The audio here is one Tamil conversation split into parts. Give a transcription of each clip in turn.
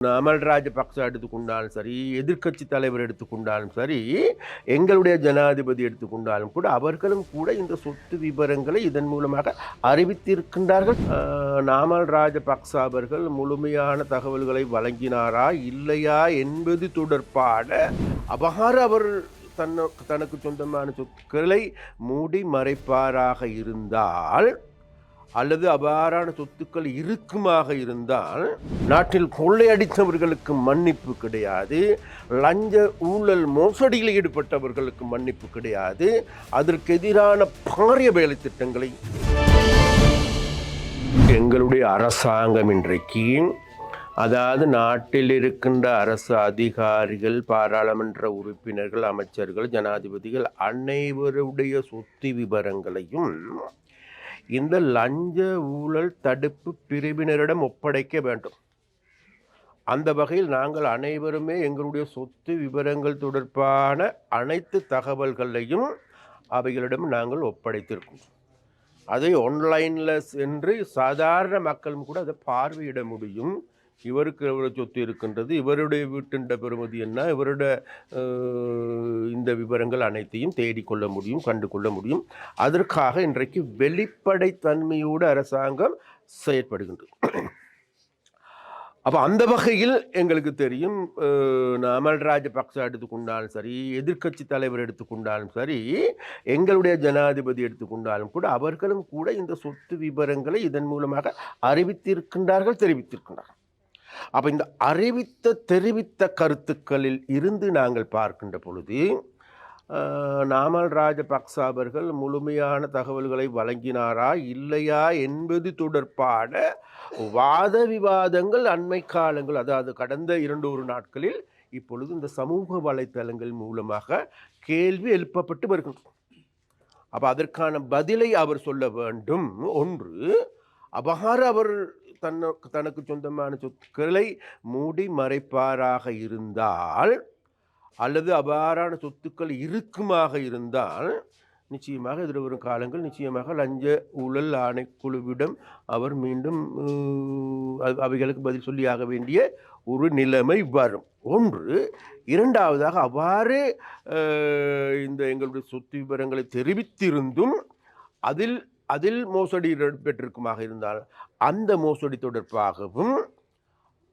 அமல் ராஜபக்ச எடுத்துக்கொண்டாலும் சரி எதிர்க்கட்சி தலைவர் எடுத்துக்கொண்டாலும் சரி எங்களுடைய ஜனாதிபதி எடுத்துக்கொண்டாலும் கூட அவர்களும் கூட இந்த சொத்து விவரங்களை இதன் மூலமாக அறிவித்திருக்கின்றார்கள். நாமல் ராஜபக்ச அவர்கள் முழுமையான தகவல்களை வழங்கினாரா இல்லையா என்பது தொடர்பான அபகார அவர் தன்ன தனக்கு சொந்தமான சொற்களை மூடி மறைப்பாராக இருந்தால் அல்லது அபாரான சொத்துக்கள் இருக்குமாக இருந்தால் நாட்டில் கொள்ளையடித்தவர்களுக்கு மன்னிப்பு கிடையாது லஞ்ச ஊழல் மோசடியில் ஈடுபட்டவர்களுக்கு மன்னிப்பு கிடையாது அதற்கு எதிரான பாரிய வேலை திட்டங்களை. எங்களுடைய அரசாங்கம் இன்றைக்கு அதாவது நாட்டில் இருக்கின்ற அரசு அதிகாரிகள் பாராளுமன்ற உறுப்பினர்கள் அமைச்சர்கள் ஜனாதிபதிகள் அனைவருடைய சொத்து விவரங்களையும் இந்த லஞ்ச ஊழல் தடுப்பு பிரிவினரிடம் ஒப்படைக்க வேண்டும். அந்த வகையில் நாங்கள் அனைவருமே எங்களுடைய சொத்து விவரங்கள் தொடர்பான அனைத்து தகவல்களையும் அவைகளிடம் நாங்கள் ஒப்படைத்திருக்கோம். அதை ஆன்லைனில் சென்று சாதாரண மக்களும் கூட அதை பார்வையிட முடியும். இவருக்கு எவ்வளோ சொத்து இருக்கின்றது இவருடைய வீட்டின் பெறுமதி என்ன இவருடைய இந்த விவரங்கள் அனைத்தையும் தேடிக்கொள்ள முடியும் கண்டு கொள்ள முடியும். அதற்காக இன்றைக்கு வெளிப்படைத்தன்மையோடு அரசாங்கம் செயற்படுகின்றது. அப்போ அந்த வகையில் எங்களுக்கு தெரியும் அஹ், அமல் ராஜபக்ச எடுத்துக்கொண்டாலும் சரி எதிர்க்கட்சி தலைவர் எடுத்துக்கொண்டாலும் சரி எங்களுடைய ஜனாதிபதி எடுத்துக்கொண்டாலும் கூட அவர்களும் கூட இந்த சொத்து விவரங்களை இதன் மூலமாக அறிவித்திருக்கின்றார்கள் தெரிவித்திருக்கின்றார்கள். அப்போ இந்த அறிவித்த தெரிவித்த கருத்துக்களில் இருந்து நாங்கள் பார்க்கின்ற பொழுது நாமல் ராஜபக்ச அவர்கள் முழுமையான தகவல்களை வழங்கினாரா இல்லையா என்பது தொடர்பான வாத விவாதங்கள் அண்மை காலங்கள் அதாவது கடந்த இரண்டு ஒரு நாட்களில் இப்பொழுது இந்த சமூக வலைத்தளங்கள் மூலமாக கேள்வி எழுப்பப்பட்டு வருகின்றன அப்போ அதற்கான பதிலை அவர் சொல்ல வேண்டும். ஒன்று அவ்வாறு அவர் தன்ன தனக்கு சொந்தமான சொத்துக்களை மூடி மறைப்பாராக இருந்தால் அல்லது அபாரான சொத்துக்கள் இருக்குமாக இருந்தால் நிச்சயமாக எதிர்வரும் காலங்கள் நிச்சயமாக லஞ்ச ஊழல் ஆணைக்குழுவிடம் அவர் மீண்டும் அவைகளுக்கு பதில் சொல்லியாக வேண்டிய ஒரு நிலைமை வரும். ஒன்று இரண்டாவதாக அவ்வாறு இந்த எங்களுடைய சொத்து விவரங்களை தெரிவித்திருந்தும் அதில் அதில் மோசடி பெற்றிருக்குமாக இருந்தால் அந்த மோசடி தொடர்பாகவும்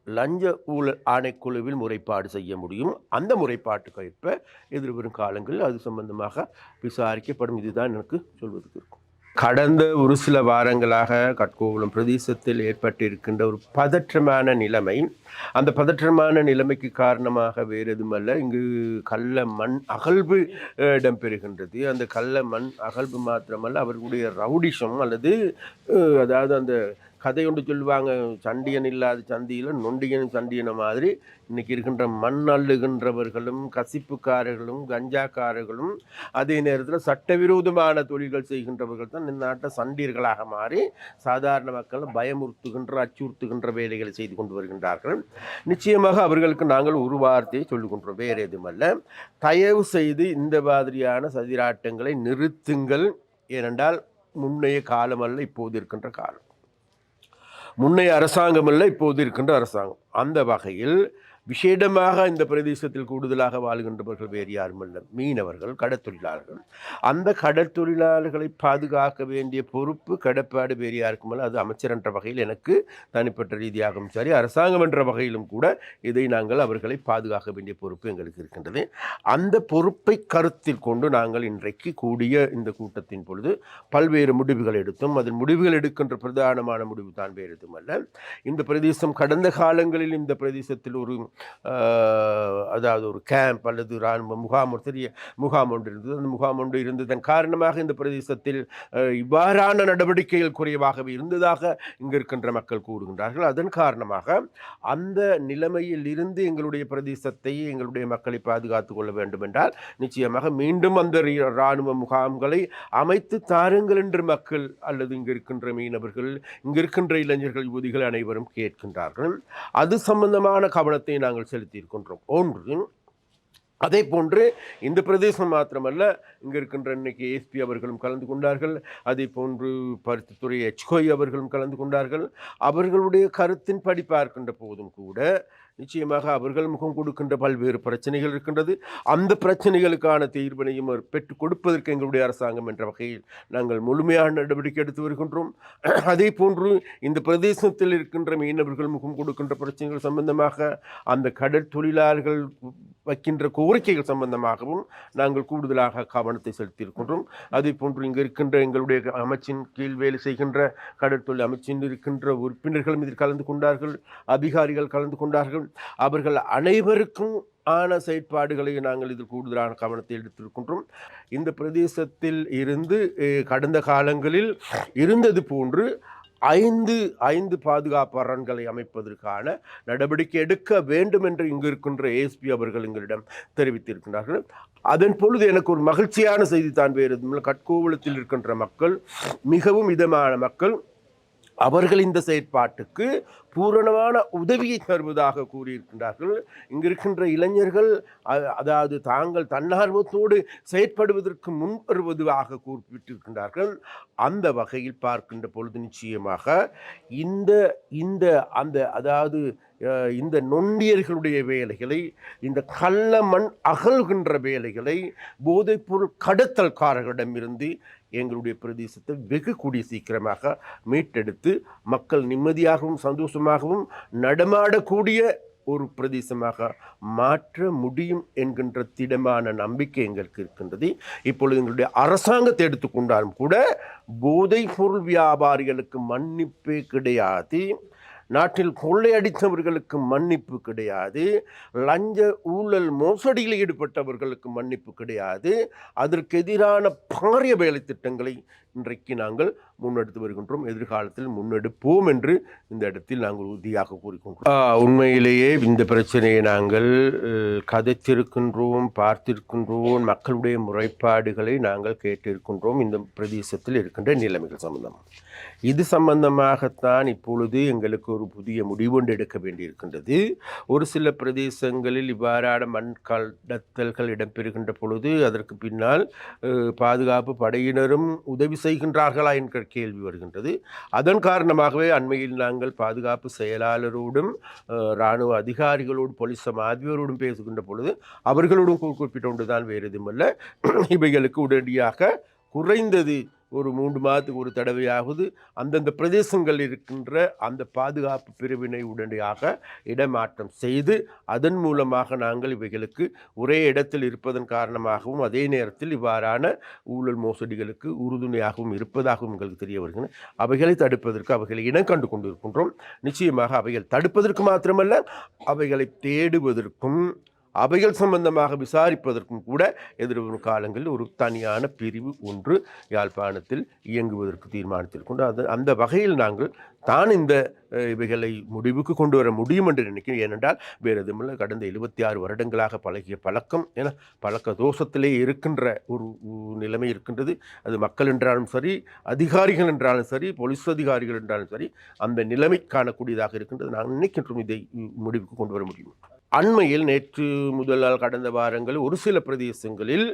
லஞ்ச ஊழல் ஆணைக்குழுவில் முறைப்பாடு செய்ய முடியும். அந்த முறைப்பாட்டுக்கு ஏற்ப எதிர்வரும் காலங்களில் அது சம்பந்தமாக விசாரிக்கப்படும். இதுதான் எனக்கு சொல்வதற்கு இருக்கும். கடந்த ஒரு சில வாரங்களாக கட்கோகுளம் பிரதேசத்தில் ஏற்பட்டிருக்கின்ற ஒரு பதற்றமான நிலைமை. அந்த பதற்றமான நிலைமைக்கு காரணமாக வேறு எதுவுமல்ல இங்கு கள்ள மண் அகழ்வு இடம்பெறுகின்றது. அந்த கள்ள மண் அகழ்வு மாத்திரமல்ல அவர்களுடைய ரவுடிஷம் அல்லது அதாவது அந்த கதை ஒன்று சொல்லுவாங்க சண்டியன் இல்லாத சந்தியில் நொண்டியன் சண்டியன மாதிரி. இன்னைக்கு இருக்கின்ற மண் அள்ளுகின்றவர்களும் கசிப்புக்காரர்களும் கஞ்சாக்காரர்களும் அதே நேரத்தில் சட்டவிரோதமான தொழில்கள் செய்கின்றவர்கள் தான் இந்த நாட்டை சண்டியர்களாக மாறி சாதாரண மக்கள் பயமுறுத்துகின்ற அச்சுறுத்துகின்ற வேலைகளை செய்து கொண்டு வருகின்றார்கள். நிச்சயமாக அவர்களுக்கு நாங்கள் ஒரு வார்த்தையை சொல்லுகின்றோம் வேறு எதுவுமல்ல. தயவு செய்து இந்த மாதிரியான சதிராட்டங்களை நிறுத்துங்கள். ஏனென்றால் முன்னைய காலமல்ல இப்போது இருக்கின்ற காலம். முன்னைய அரசாங்கம் இல்லை இப்போது இருக்கின்ற அரசாங்கம். அந்த வகையில் விசேடமாக இந்த பிரதேசத்தில் கூடுதலாக வாழ்கின்றவர்கள் வேறு யாரும் அல்ல மீனவர்கள் கடற்தொழிலாளர்கள். அந்த கடற்தொழிலாளர்களை பாதுகாக்க வேண்டிய பொறுப்பு கடப்பாடு வேறு யாருக்கும் அல்ல அது அமைச்சர் என்ற வகையில் எனக்கு தனிப்பட்ட ரீதியாகவும் சரி அரசாங்கம் என்ற வகையிலும் கூட இதை நாங்கள் அவர்களை பாதுகாக்க வேண்டிய பொறுப்பு எங்களுக்கு இருக்கின்றது. அந்த பொறுப்பை கருத்தில் கொண்டு நாங்கள் இன்றைக்கு கூடிய இந்த கூட்டத்தின் பொழுது பல்வேறு முடிவுகள் எடுத்தோம். அதில் முடிவுகள் எடுக்கின்ற பிரதானமான முடிவு தான் வேறு எதுவுமல்ல இந்த பிரதேசம் கடந்த காலங்களில் இந்த பிரதேசத்தில் ஒரு அதாவது ஒரு கேம்ப் அல்லது இராணுவ முகாம் ஒரு சிறிய முகாம் ஒன்று இருந்தது. அந்த முகாம் ஒன்று இருந்ததன் காரணமாக இந்த பிரதேசத்தில் இவ்வாறான நடவடிக்கைகள் குறைவாகவே இருந்ததாக இங்கு இருக்கின்ற மக்கள் கூறுகின்றார்கள். அதன் காரணமாக அந்த நிலைமையில் இருந்து எங்களுடைய பிரதேசத்தை எங்களுடைய மக்களை பாதுகாத்து கொள்ள வேண்டும் என்றால் நிச்சயமாக மீண்டும் அந்த இராணுவ முகாம்களை அமைத்து தாருங்கள் என்று மக்கள் அல்லது இங்கு இருக்கின்ற மீனவர்கள் இங்கு இருக்கின்ற இளைஞர்கள் யுவதிகள் அனைவரும் கேட்கின்றார்கள். அது சம்பந்தமான கவனத்தை நாங்கள் செலுத்தியிருக்கின்றோம். ஒன்று அதே போன்று இந்த பிரதேசம் மாத்திரமல்ல இங்கே இருக்கின்ற இன்னைக்கு எஸ்பி அவர்களும் கலந்து கொண்டார்கள். அதே போன்று பருத்தித்துறை எச்கோய் அவர்களும் கலந்து கொண்டார்கள். அவர்களுடைய கருத்தின் படி பார்க்கின்ற போதும் கூட நிச்சயமாக அவர்கள் முகம் கொடுக்கின்ற பல்வேறு பிரச்சனைகள் இருக்கின்றது. அந்த பிரச்சனைகளுக்கான தீர்வினையும் அவர் பெற்றுக் கொடுப்பதற்கு எங்களுடைய அரசாங்கம் என்ற வகையில் நாங்கள் முழுமையான நடவடிக்கை எடுத்து வருகின்றோம். அதே போன்று இந்த பிரதேசத்தில் இருக்கின்ற மீனவர்கள் முகம் கொடுக்கின்ற பிரச்சனைகள் சம்பந்தமாக அந்த கடல் தொழிலாளர்கள் வைக்கின்ற கோரிக்கைகள் சம்பந்தமாகவும் நாங்கள் கூடுதலாக கவனத்தை செலுத்தியிருக்கின்றோம். அதே போன்று இங்கு இருக்கின்ற எங்களுடைய அமைச்சின் கீழ் வேலை செய்கின்ற கடற்தொழில் அமைச்சின் இருக்கின்ற உறுப்பினர்களும் இதில் கலந்து கொண்டார்கள் அதிகாரிகள் கலந்து கொண்டார்கள். அவர்கள் அனைவருக்கும் ஆன செயற்பாடுகளை நாங்கள் இதில் கூடுதலான கவனத்தை எடுத்திருக்கின்றோம். இந்த பிரதேசத்தில் இருந்து கடந்த காலங்களில் இருந்தது போன்று ஐந்து ஐந்து பாதுகாப்பு அரண்களை அமைப்பதற்கான நடவடிக்கை எடுக்க வேண்டும் என்று இங்கு இருக்கின்ற ஏஎஸ்பி அவர்கள் எங்களிடம் தெரிவித்திருக்கின்றார்கள். அதன் பொழுது எனக்கு ஒரு மகிழ்ச்சியான செய்தி தான் வேறு எதுவுமில்லை. கட்கோவளத்தில் இருக்கின்ற மக்கள் மிகவும் இதமான மக்கள் அவர்கள் இந்த செயற்பாட்டுக்கு பூரணமான உதவியை தருவதாக கூறியிருக்கின்றார்கள். இங்கு இருக்கின்ற இளைஞர்கள் அதாவது தாங்கள் தன்னார்வத்தோடு செயற்படுவதற்கு முன் வருவதாக குறிப்பிட்டிருக்கின்றார்கள். அந்த வகையில் பார்க்கின்ற பொழுது நிச்சயமாக இந்த இந்த அந்த அதாவது இந்த நொண்டியர்களுடைய வேலைகளை இந்த கள்ள மண் அகழ்கின்ற வேலைகளை போதைப்பொருள் கடத்தல்காரர்களிடமிருந்து எங்களுடைய பிரதேசத்தை வெகு கூடிய சீக்கிரமாக மீட்டெடுத்து மக்கள் நிம்மதியாகவும் சந்தோஷமாகவும் நடமாடக்கூடிய ஒரு பிரதேசமாக மாற்ற முடியும் என்கின்ற திடமான நம்பிக்கை எங்களுக்கு இருக்கின்றது. இப்பொழுது எங்களுடைய அரசாங்கத்தை எடுத்துக்கொண்டாலும் கூட போதைப் பொருள் வியாபாரிகளுக்கு மன்னிப்பே கிடையாது. நாட்டில் கொள்ளையடித்தவர்களுக்கு மன்னிப்பு கிடையாது. லஞ்ச ஊழல் மோசடியில் ஈடுபட்டவர்களுக்கு மன்னிப்பு கிடையாது. அதற்கு எதிரான பாரிய வேலை திட்டங்களை இன்றைக்கு நாங்கள் முன்னெடுத்து வருகின்றோம் எதிர்காலத்தில் முன்னெடுப்போம் என்று இந்த இடத்தில் நாங்கள் உறுதியாக கூறிக்கொண்டோம் உண்மையிலேயே இந்த பிரச்சனையை நாங்கள் கதைத்திருக்கின்றோம் பார்த்திருக்கின்றோம் மக்களுடைய முறைப்பாடுகளை நாங்கள் கேட்டிருக்கின்றோம். இந்த பிரதேசத்தில் இருக்கின்ற நிலைமைகள் சம்பந்தம். இது சம்பந்தமாகத்தான் இப்பொழுது எங்களுக்கு ஒரு புதிய முடிவொன்று எடுக்க வேண்டியிருக்கின்றது. ஒரு சில பிரதேசங்களில் இவ்வாறான மண் கடத்தல்கள் இடம்பெறுகின்ற பொழுது அதற்கு பின்னால் பாதுகாப்பு படையினரும் உதவி செய்கின்றார்களா என்கிற கேள்வி வருகின்றது. அதன் காரணமாகவே அண்மையில் நாங்கள் பாதுகாப்பு செயலாளரோடும் இராணுவ அதிகாரிகளோடு போலீஸ் மாதிரியோடும் பேசுகின்ற பொழுது அவர்களோடும் கு- குறிப்பிட்ட ஒன்றுதான் வேறு இல்லை இவைகளுக்கு உடனடியாக குறைந்தது ஒரு மூன்று மாதத்துக்கு ஒரு தடவையாவது அந்தந்த பிரதேசங்கள் இருக்கின்ற அந்த பாதுகாப்பு பிரிவினை உடனடியாக இடமாற்றம் செய்து அதன் மூலமாக நாங்கள் இவைகளுக்கு ஒரே இடத்தில் இருப்பதன் காரணமாகவும் அதே நேரத்தில் இவ்வாறான ஊழல் மோசடிகளுக்கு உறுதுணையாகவும் இருப்பதாகவும் எங்களுக்கு தெரிய வருகின்றன அவைகளை தடுப்பதற்கு அவைகளை இனம் கண்டு கொண்டிருக்கின்றோம். நிச்சயமாக அவைகள் தடுப்பதற்கு மாத்திரமல்ல அவைகளை தேடுவதற்கும் அவைகள் சம்பந்தமாக விசாரிப்பதற்கும் கூட எதிர்வரும் காலங்களில் ஒரு தனியான பிரிவு ஒன்று யாழ்ப்பாணத்தில் இயங்குவதற்கு தீர்மானித்திருக்கின்ற அது அந்த வகையில் நாங்கள் தான் இந்த இவைகளை முடிவுக்கு கொண்டு வர முடியும் என்று நினைக்கிறேன் ஏனென்றால் வேறு எதுவுமில்லை. கடந்த எழுபத்தி ஆறு வருடங்களாக பழகிய பழக்கம் என பழக்க தோஷத்திலே இருக்கின்ற ஒரு நிலைமை இருக்கின்றது. அது மக்கள் என்றாலும் சரி அதிகாரிகள் என்றாலும் சரி போலீஸ் அதிகாரிகள் என்றாலும் சரி அந்த நிலைமை காணக்கூடியதாக இருக்கின்றது. நாங்கள் நினைக்கின்றோம் இதை முடிவுக்கு கொண்டு வர முடியும். அண்மையில் நேற்று முதல் நாள் கடந்த வாரங்கள் ஒரு சில பிரதேசங்களில்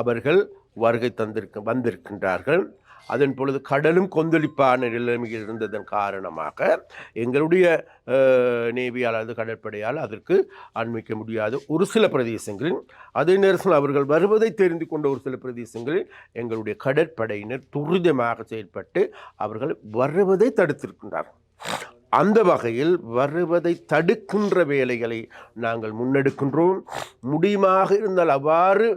அவர்கள் வருகை தந்திருக்க வந்திருக்கின்றார்கள். அதன் பொழுது கடலும் கொந்தளிப்பான நிலைமையில் இருந்ததன் காரணமாக எங்களுடைய நேவியால் அது கடற்படையால் அதற்கு அண்மிக்க முடியாது. ஒரு சில பிரதேசங்களில் அதே நேரத்தில் அவர்கள் வருவதை தெரிந்து கொண்ட ஒரு சில பிரதேசங்களில் எங்களுடைய கடற்படையினர் துரிதமாக செயல்பட்டு அவர்கள் வருவதை தடுத்திருக்கின்றார்கள். அந்த வகையில் வருவதை தடுக்கின்ற வேலைகளை நாங்கள் முன்னெடுக்கின்றோம். முடியுமாக இருந்தால் அவ்வாறு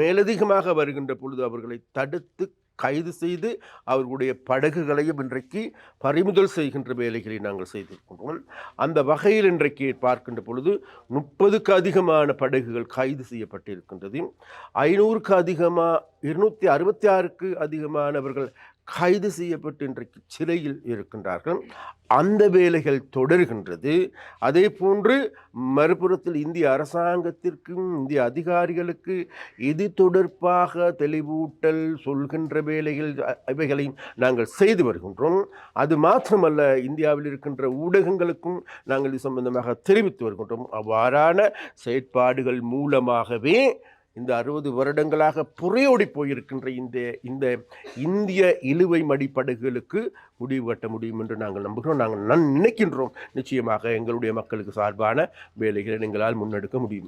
மேலதிகமாக வருகின்ற பொழுது அவர்களை தடுத்து கைது செய்து அவர்களுடைய படகுகளையும் இன்றைக்கு பறிமுதல் செய்கின்ற வேலைகளை நாங்கள் செய்திருக்கின்றோம். அந்த வகையில் இன்றைக்கு பார்க்கின்ற பொழுது முப்பதுக்கு அதிகமான படகுகள் கைது செய்யப்பட்டிருக்கின்றது. ஐநூறுக்கு அதிகமாக இருநூற்றி அறுபத்தி ஆறுக்கு அதிகமானவர்கள் கைது செய்யப்பட்டு இன்றைக்கு சிறையில் இருக்கின்றார்கள். அந்த வேலைகள் தொடர்கின்றது. அதே போன்று மறுபுறத்தில் இந்திய அரசாங்கத்திற்கும் இந்திய அதிகாரிகளுக்கு இது தொடர்பாக தெளிவூட்டல் சொல்கின்ற வேலைகள் இவைகளையும் நாங்கள் செய்து வருகின்றோம். அது மாத்திரமல்ல இந்தியாவில் இருக்கின்ற ஊடகங்களுக்கும் நாங்கள் இது சம்பந்தமாக தெரிவித்து வருகின்றோம். அவ்வாறான செயற்பாடுகள் மூலமாகவே இந்த அறுபது வருடங்களாக புறையோடி போயிருக்கின்ற இந்த இந்த இந்திய இழுவை மடிப்படுகளுக்கு முடிவு கட்ட முடியும் என்று நாங்கள் நம்புகிறோம். நாங்கள் நன் நினைக்கின்றோம். நிச்சயமாக எங்களுடைய மக்களுக்கு சார்பான வேலைகளை எங்களால் முன்னெடுக்க முடியும்.